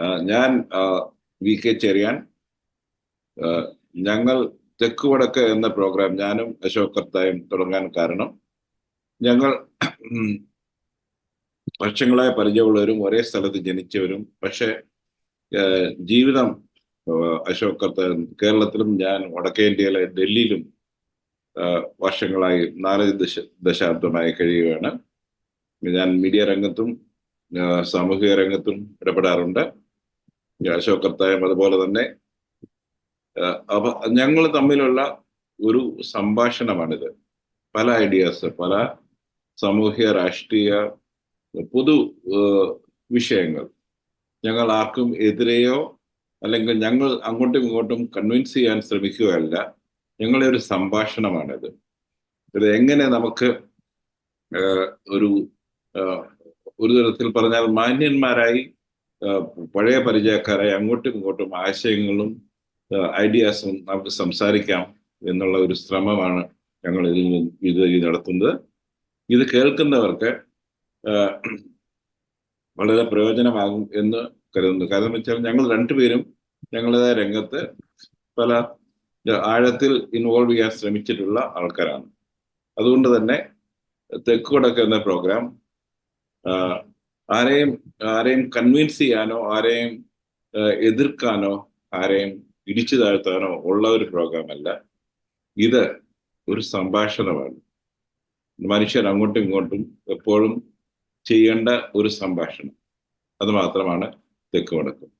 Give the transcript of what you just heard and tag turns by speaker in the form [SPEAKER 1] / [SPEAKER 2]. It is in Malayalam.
[SPEAKER 1] ഞാൻ വി കെ ചെറിയാൻ ഞങ്ങൾ തെക്ക് വടക്ക് എന്ന പ്രോഗ്രാം ഞാനും അശോക് കർത്തായും തുടങ്ങാൻ കാരണം ഞങ്ങൾ വർഷങ്ങളായ പരിചയമുള്ളവരും ഒരേ സ്ഥലത്ത് ജനിച്ചവരും പക്ഷെ ജീവിതം അശോക് കർത്താൻ കേരളത്തിലും ഞാൻ വടക്കേ ഇന്ത്യയിലെ ഡൽഹിയിലും വർഷങ്ങളായി നാല് ദശ ദശാബ്ദമായി കഴിയുകയാണ്. ഞാൻ മീഡിയ രംഗത്തും സാമൂഹിക രംഗത്തും ഇടപെടാറുണ്ട്. അശോക് കർത്തായം അതുപോലെ തന്നെ അപ്പൊ ഞങ്ങൾ തമ്മിലുള്ള ഒരു സംഭാഷണമാണിത്. പല ഐഡിയാസ് പല സാമൂഹ്യ രാഷ്ട്രീയ പൊതു വിഷയങ്ങൾ. ഞങ്ങൾ ആർക്കും എതിരെയോ അല്ലെങ്കിൽ ഞങ്ങൾ അങ്ങോട്ടും ഇങ്ങോട്ടും കൺവിൻസ് ചെയ്യാൻ ശ്രമിക്കുകയല്ല. ഞങ്ങളെ ഒരു സംഭാഷണമാണിത്. ഇത് എങ്ങനെ നമുക്ക് ഒരു ഒരു തരത്തിൽ പറഞ്ഞാൽ മാന്യന്മാരായി പഴയ പരിചയക്കാരായി അങ്ങോട്ടും ഇങ്ങോട്ടും ആശയങ്ങളും ഐഡിയാസും നമുക്ക് സംസാരിക്കാം എന്നുള്ള ഒരു ശ്രമമാണ് ഞങ്ങൾ ഇതിൽ ഇത് നടത്തുന്നത്. ഇത് കേൾക്കുന്നവർക്ക് വളരെ പ്രയോജനമാകും എന്ന് കരുതുന്നു. കാരണം വെച്ചാൽ ഞങ്ങൾ രണ്ടുപേരും ഞങ്ങളുടേതായ രംഗത്ത് പല ആഴത്തിൽ ഇൻവോൾവ് ചെയ്യാൻ ശ്രമിച്ചിട്ടുള്ള ആൾക്കാരാണ്. അതുകൊണ്ട് തന്നെ തെക്കുകൊടക്ക് എന്ന പ്രോഗ്രാം ആരെയും ആരെയും കൺവിൻസ് ചെയ്യാനോ ആരെയും എതിർക്കാനോ ആരെയും ഇടിച്ചു താഴ്ത്താനോ ഉള്ള ഒരു പ്രോഗ്രാം അല്ല. ഇത് ഒരു സംഭാഷണമാണ്. മനുഷ്യർ അങ്ങോട്ടും ഇങ്ങോട്ടും എപ്പോഴും ചെയ്യേണ്ട ഒരു സംഭാഷണം. അത് മാത്രമാണ് തെക്ക് വടക്ക്.